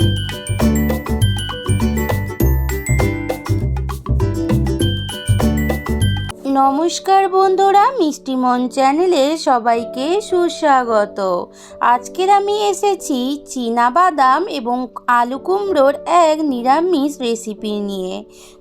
you. নমস্কার বন্ধুরা মিষ্টিমন চ্যানেলে সবাইকে সুস্বাগত। আজকের আমি এসেছি চীনা বাদাম এবং আলু কুমড়োর এক নিরামিষ রেসিপি নিয়ে।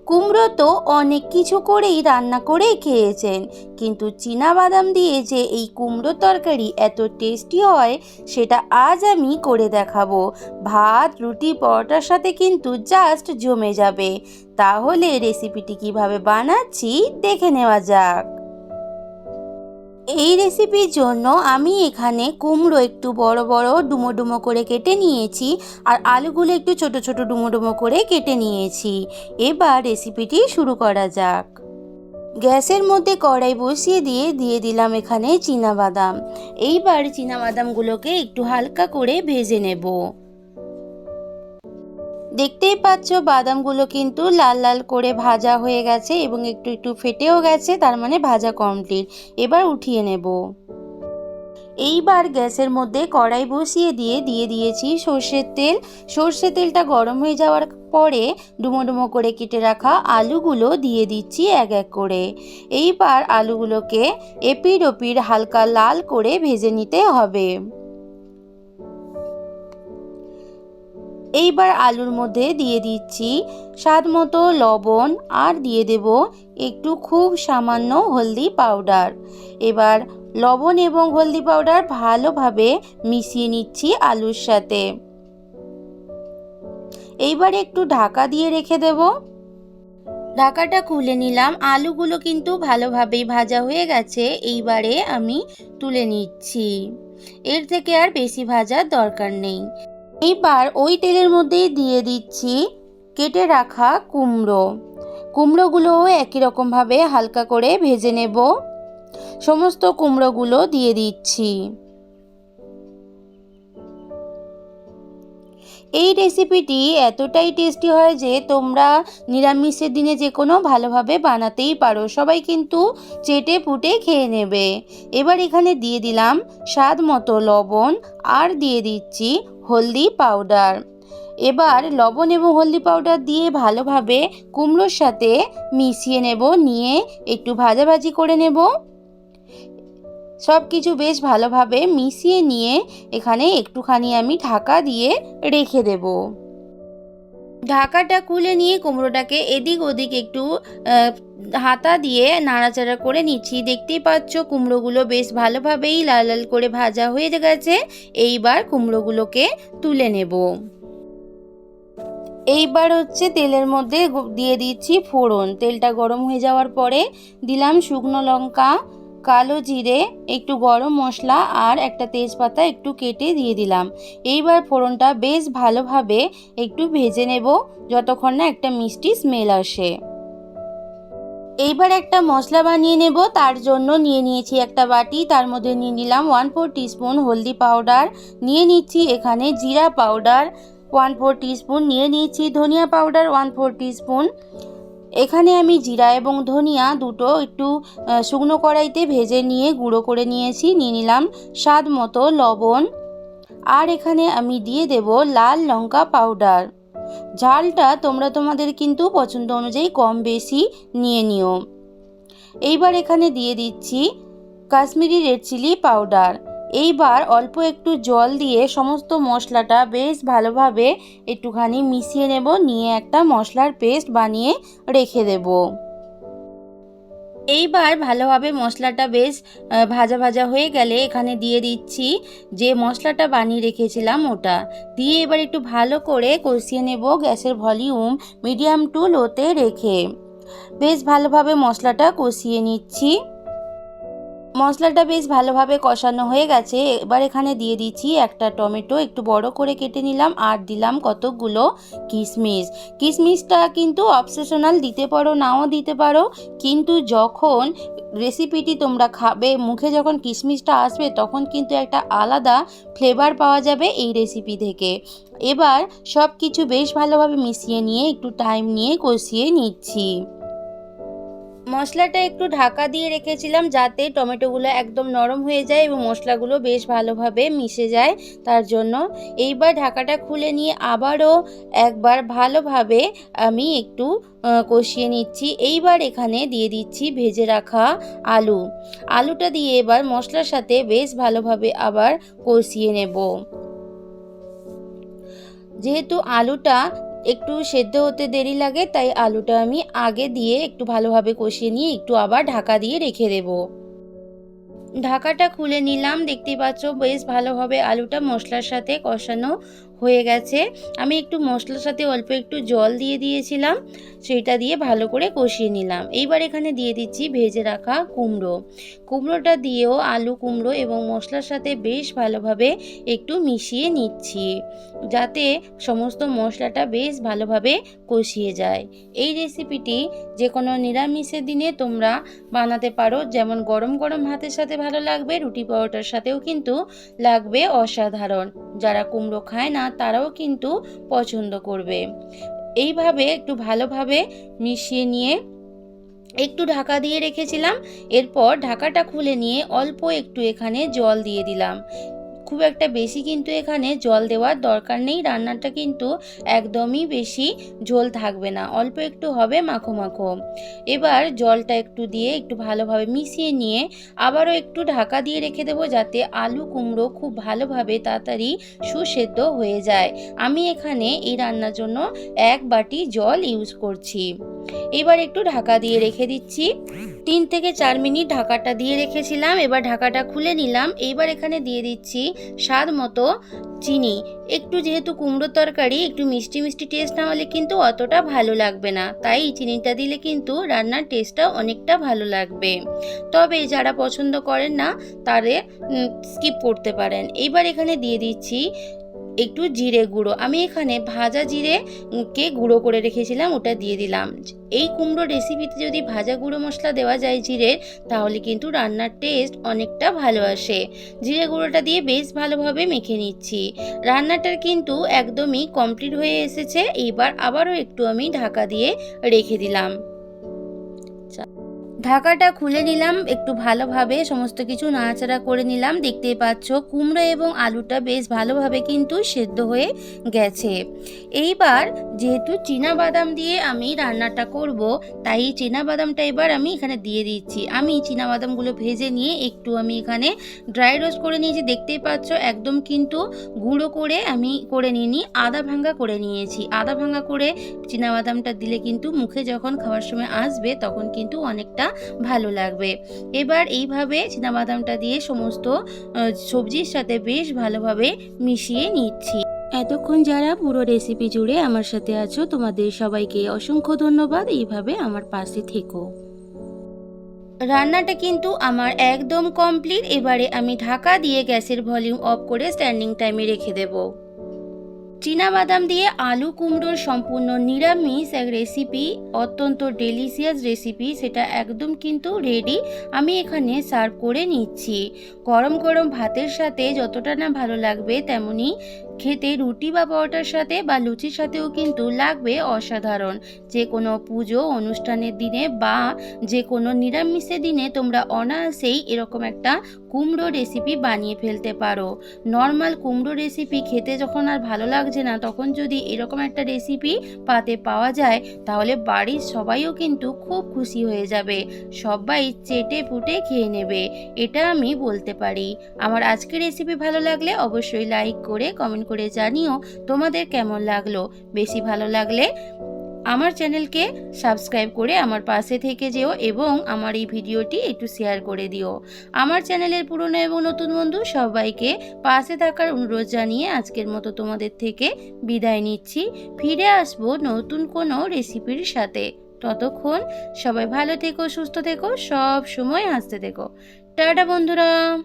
কুমড়ো তো অনেক কিছু করেই রান্না করে খেয়েছেন, কিন্তু চীনা বাদাম দিয়ে যে এই কুমড়ো তরকারি এত টেস্টি হয়, সেটা আজ আমি করে দেখাবো। ভাত, রুটি, পরোটার সাথে কিন্তু জাস্ট জমে যাবে। তাহলে রেসিপিটি কীভাবে বানাচ্ছি দেখে নেওয়া যাক। এই রেসিপির জন্য আমি এখানে কুমড়ো একটু বড় বড় ডুমো ডুমো করে কেটে নিয়েছি আর আলুগুলো একটু ছোট ছোট ডুমো ডুমো করে কেটে নিয়েছি। এবার রেসিপিটি শুরু করা যাক। গ্যাসের মধ্যে কড়াই বসিয়ে দিয়ে দিয়ে দিলাম এখানে বাদাম এইবার বাদামগুলোকে একটু হালকা করে ভেজে নেব। দেখতেই পাচ্ছ বাদামগুলো কিন্তু লাল লাল করে ভাজা হয়ে গেছে এবং একটু একটু ফেটেও গেছে, তার মানে ভাজা কমপ্লিট এবার উঠিয়ে নেব। এইবার গ্যাসের মধ্যে কড়াই বসিয়ে দিয়ে দিয়ে দিয়েছি সর্ষের তেল। সর্ষের তেলটা গরম হয়ে যাওয়ার পরে ডুমো ডুমো করে কেটে রাখা আলুগুলো দিয়ে দিচ্ছি এক এক করে। এইবার আলুগুলোকে এপির ওপির হালকা লাল করে ভেজে নিতে হবে। এইবার আলুর মধ্যে দিয়ে দিচ্ছি স্বাদ মতো লবণ আর দিয়ে দেব একটু খুব সামান্য হলদি পাউডার। এবার লবণ এবং হলদি পাউডার ভালোভাবে মিশিয়ে নিচ্ছি আলুর সাথে। এইবার একটু ঢাকা দিয়ে রেখে দেব। ঢাকাটা খুলে নিলাম। আলুগুলো কিন্তু ভালোভাবেই ভাজা হয়ে গেছে। এইবারে আমি তুলে নিচ্ছি। এর থেকে আর বেশি ভাজার দরকার নেই। এইবার ওই তেলের মধ্যেই দিয়ে দিচ্ছি কেটে রাখা কুমড়ো। কুমড়োগুলোও একই রকমভাবে হালকা করে ভেজে নেব। সমস্ত কুমড়োগুলো দিয়ে দিচ্ছি। এই রেসিপিটি এতটাই টেস্টি হয় যে তোমরা নিরামিষের দিনে যে কোনো ভালোভাবে বানাতেই পারো। সবাই কিন্তু চেটে পুটে খেয়ে নেবে। এবার এখানে দিয়ে দিলাম স্বাদ মতো লবণ আর দিয়ে দিচ্ছি হলদি পাউডার এবার লবণ এবং হলদি পাউডার দিয়ে ভালোভাবে কুমড়োর সাথে মিশিয়ে নেব। নিয়ে একটু ভাজাভাজি করে নেব। সব কিছু বেশ ভালোভাবে মিশিয়ে নিয়ে এখানে একটুখানি আমি ঢাকা দিয়ে রেখে দেব। ঢাকাটা খুলে নিয়ে কুমড়োটাকে এদিক ওদিক একটু হাতা দিয়ে নাড়াচাড়া করে নিচ্ছি। দেখতেই পাচ্ছ কুমড়োগুলো বেশ ভালোভাবেই লাল লাল করে ভাজা হয়ে গেছে। এইবার কুমড়োগুলোকে তুলে নেব। এইবার হচ্ছে তেলের মধ্যে দিয়ে দিচ্ছি ফোড়ন। তেলটা গরম হয়ে যাওয়ার পরে দিলাম শুকনো লঙ্কা কালো জিরে, একটু গরম মশলা আর একটা তেজপাতা একটু কেটে দিয়ে দিলাম। এইবার ফোড়নটা বেশ ভালোভাবে একটু ভেজে নেব, যতক্ষণ না একটা মিষ্টি স্মেল আসে। এইবার একটা মশলা বানিয়ে নেব, তার জন্য নিয়ে নিয়েছি একটা বাটি, তার মধ্যে নিয়ে নিলাম ওয়ান ফোর টিস্পুন হলদি পাউডার নিয়ে নিচ্ছি এখানে জিরা পাউডার ওয়ান ফোর টিস্পুন নিয়ে নিয়েছি ধনিয়া পাউডার ওয়ান ফোর টিস্পুন এখানে আমি জিরা এবং ধনিয়া দুটো একটু শুকনো কড়াইতে ভেজে নিয়ে গুঁড়ো করে নিয়েছি, নিয়ে নিলাম স্বাদ মতো লবণ। আর এখানে আমি দিয়ে দেব লাল লঙ্কা পাউডার। ঝালটা তোমরা তোমাদের কিন্তু পছন্দ অনুযায়ী কম বেশি নিয়ে নিও। এইবার এখানে দিয়ে দিচ্ছি কাশ্মীরি রেড চিলি পাউডার। এইবার অল্প একটু জল দিয়ে সমস্ত মশলাটা বেশ ভালোভাবে একটুখানি মিশিয়ে নেব, নিয়ে একটা মশলার পেস্ট বানিয়ে রেখে দেব। এইবার ভালোভাবে মশলাটা বেশ ভাজা ভাজা হয়ে গেলে এখানে দিয়ে দিচ্ছি যে মশলাটা বানিয়ে রেখেছিলাম ওটা। দিয়ে এবার একটু ভালো করে কষিয়ে নেব গ্যাসের ভলিউম মিডিয়াম টু লোতে রেখে। বেশ ভালোভাবে মশলাটা কষিয়ে নিচ্ছি। মশলাটা বেশ ভালোভাবে কষানো হয়ে গেছে। এবার এখানে দিয়ে দিচ্ছি একটা টমেটো। একটু বড় করে কেটে নিলাম আর দিলাম কতগুলো কিশমিশ। কিশমিশটা কিন্তু অপশনাল দিতে পারো, নাও দিতে পারো। কিন্তু যখন রেসিপিটি তোমরা খাবে, মুখে যখন কিশমিশটা আসবে, তখন কিন্তু একটা আলাদা ফ্লেভার পাওয়া যাবে এই রেসিপি থেকে। এবার সব কিছু বেশ ভালোভাবে মিশিয়ে নিয়ে একটু টাইম নিয়ে কষিয়ে নিচ্ছি। মশলাটা একটু ঢাকা দিয়ে রেখেছিলাম যাতে টমেটোগুলো একদম নরম হয়ে যায় এবং মশলাগুলো বেশ ভালোভাবে মিশে যায়, তার জন্য। এইবার ঢাকাটা খুলে নিয়ে আবারও একবার ভালোভাবে আমি একটু কষিয়ে নিচ্ছি। এইবার এখানে দিয়ে দিচ্ছি ভেজে রাখা আলু। আলুটা দিয়ে এবার মশলার সাথে বেশ ভালোভাবে আবার কষিয়ে নেব। যেহেতু আলুটা একটু সেদ্ধ হতে দেরি লাগে, তাই আলুটা আমি আগে দিয়ে একটু ভালোভাবে কষিয়ে নিয়ে একটু আবার ঢাকা দিয়ে রেখে দেব। ঢাকাটা খুলে নিলাম দেখতে পাচ্ছ বেশ ভালোভাবে আলুটা মশলার সাথে কষানো হয়ে গেছে। আমি একটু মশলার সাথে অল্প একটু জল দিয়ে দিয়েছিলাম, সেটা দিয়ে ভালো করে কষিয়ে নিলাম। এইবার এখানে দিয়ে দিচ্ছি ভেজে রাখা কুমড়ো। কুমড়োটা দিয়েও আলু কুমড়ো এবং মশলার সাথে বেশ ভালোভাবে একটু মিশিয়ে নিচ্ছি, যাতে সমস্ত মশলাটা বেশ ভালোভাবে কষিয়ে যায়। এই রেসিপিটি যে কোনো নিরামিষের দিনে তোমরা বানাতে পারো। যেমন গরম গরম ভাতের সাথে ভালো লাগবে, রুটি পরোটার সাথেও কিন্তু লাগবে অসাধারণ। যারা কুমড়ো খায় না তারাও কিন্তু পছন্দ করবে। এইভাবে একটু ভালোভাবে মিশিয়ে নিয়ে একটু ঢাকা দিয়ে রেখেছিলাম। এরপর ঢাকাটা খুলে নিয়ে অল্প একটু এখানে জল দিয়ে দিলাম। খুব একটা বেশি কিন্তু এখানে জল দেওয়ার দরকার নেই। রান্নাটা কিন্তু একদমই বেশি ঝোল থাকবে না। অল্প একটু হবে, মাখো মাখো। এবার জলটা একটু দিয়ে একটু ভালোভাবে মিশিয়ে নিয়ে আবারও একটু ঢাকা দিয়ে রেখে দেবো যাতে আলু কুমড়ো খুব ভালোভাবে তাড়াতাড়ি সুসেদ্ধ হয়ে যায়। আমি এখানে এই রান্নার জন্য এক বাটি জল ইউজ করছি। এবার একটু ঢাকা দিয়ে রেখে দিচ্ছি। তিন থেকে চার মিনিট ঢাকাটা দিয়ে রেখেছিলাম, এবার ঢাকাটা খুলে নিলাম। এইবার এখানে দিয়ে দিচ্ছি স্বাদ মতো চিনি। একটু যেহেতু কুমড়োর তরকারি, একটু মিষ্টি মিষ্টি টেস্ট না হলে কিন্তু অতটা ভালো লাগবে না। তাই চিনিটা দিলে কিন্তু রান্নার টেস্টটা অনেকটা ভালো লাগবে। তবে যারা পছন্দ করেন না, তারে স্কিপ করতে পারেন। এইবার এখানে দিয়ে দিচ্ছি একটু জিরে গুঁড়ো। আমি এখানে ভাজা জিরে কে গুঁড়ো করে রেখেছিলাম, ওটা দিয়ে দিলাম। এই কুমড়ো রেসিপিতে যদি ভাজা গুঁড়ো মশলা দেওয়া যায় জিরের তাহলে কিন্তু রান্নার টেস্ট অনেকটা ভালো আসে। জিরে গুঁড়োটা দিয়ে বেশ ভালোভাবে মেখে নিচ্ছি। রান্নাটার কিন্তু একদমই কমপ্লিট হয়ে এসেছে। এইবার আবারও একটু আমি ঢাকা দিয়ে রেখে দিলাম। ঢাকাটা খুলে নিলাম, একটু ভালোভাবে সমস্ত কিছু নাড়াচাড়া করে নিলাম। দেখতেই পাচ্ছ, কুমড়ো এবং আলুটা বেশ ভালোভাবে কিন্তু সেদ্ধ হয়ে গেছে। এইবার যেহেতু চীনা বাদাম দিয়ে আমি রান্নাটা করব, তাই চীনা বাদামটা এবার আমি এখানে দিয়ে দিচ্ছি। আমি চীনা বাদামগুলো ভেজে নিয়ে একটু আমি এখানে ড্রাই রোস্ট করে নিয়েছি। দেখতেই পাচ্ছ, একদম কিন্তু গুঁড়ো করে আমি করে নিইনি, আদা ভাঙ্গা করে নিয়েছি। আদা ভাঙ্গা করে চীনা বাদামটা দিলে কিন্তু মুখে যখন খাওয়ার সময় আসবে, তখন কিন্তু অনেকটা ভালো লাগবে। এবার এইভাবে বাদামটা দিয়ে সমস্ত সবজির সাথে বেশ ভালোভাবে মিশিয়ে নিচ্ছি। এতক্ষণ যারা পুরো রেসিপি জুড়ে আমার সাথে আছো, তোমাদের সবাইকে অসংখ্য ধন্যবাদ। এইভাবে আমার পাশে থেকো। রান্নাটা কিন্তু আমার একদম কমপ্লিট এবারে আমি ঢাকা দিয়ে গ্যাসের ভলিউম অফ করে স্ট্যান্ডিং টাইমে রেখে দেবো। বাদাম দিয়ে আলু কুমড়োর সম্পূর্ণ নিরামিষ এক রেসিপি অত্যন্ত ডেলিশিয়াস রেসিপি সেটা একদম কিন্তু রেডি আমি এখানে সার্ভ করে নিচ্ছি। গরম গরম ভাতের সাথে যতটা না ভালো লাগবে তেমনি খেতে রুটি বা পরোটার সাথে বা লুচির সাথেও কিন্তু লাগবে অসাধারণ। যে কোনো পুজো, অনুষ্ঠানের দিনে বা যে কোনো নিরামিষের দিনে তোমরা অনায়াসেই এরকম একটা কুমড়ো রেসিপি বানিয়ে ফেলতে পারো। নর্মাল কুমড়ো রেসিপি খেতে যখন আর ভালো লাগছে না, তখন যদি এরকম একটা রেসিপি পাতে পাওয়া যায়, তাহলে বাড়ির সবাইও কিন্তু খুব খুশি হয়ে যাবে। সবাই চেটে পুটে খেয়ে নেবে। এটা আমি বলতে পারি। আমার আজকের রেসিপি ভালো লাগলে অবশ্যই লাইক করে করে জানিও তোমাদের কেমন লাগল। বেশি ভালো লাগলে আমার চ্যানেলকে সাবস্ক্রাইব করে আমার পাশে থেকে যেও এবং আমার এই ভিডিওটি একটু শেয়ার করে দিও। আমার চ্যানেলের পুরনো এবং নতুন বন্ধু সবাইকে পাশে থাকার অনুরোধ জানিয়ে আজকের মতো তোমাদের থেকে বিদায় নিচ্ছি। ফিরে আসব নতুন কোনো রেসিপির সাথে। ততক্ষণ সবাই ভালো থেকো, সুস্থ থেকো, সব সময় হাসতে থেকো। টাটা বন্ধুরা।